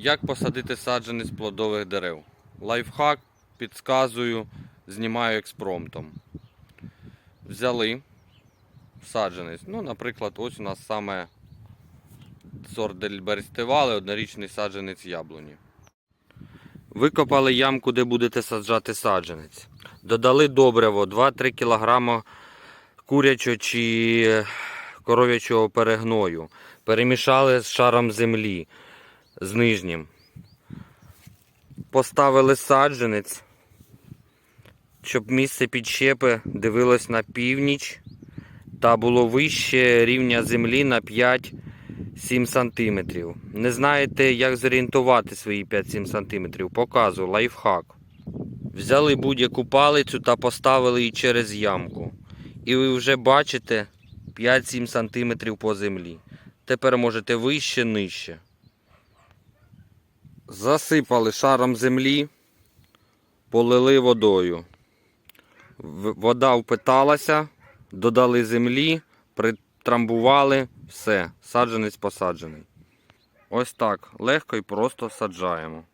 Як посадити саджанець плодових дерев? Лайфхак, підказую, знімаю експромтом. Взяли саджанець. Ну, наприклад, ось у нас саме сорт Дельберстивали, однорічний саджанець яблуні. Викопали ямку, де будете саджати саджанець. Додали добриво 2-3 кг курячого чи коров'ячого перегною. Перемішали з шаром землі з нижнім. Поставили саджанець, щоб місце підщепи дивилось на північ та було вище рівня землі на 5-7 см. Не знаєте, як зорієнтувати свої 5-7 см? Показую лайфхак. Взяли будь-яку палицю та поставили її через ямку. І ви вже бачите 5-7 см по землі. Тепер можете вище, нижче. Засипали шаром землі, полили водою. Вода впиталася, додали землі, притрамбували, все, саджанець посаджений. Ось так, легко і просто саджаємо.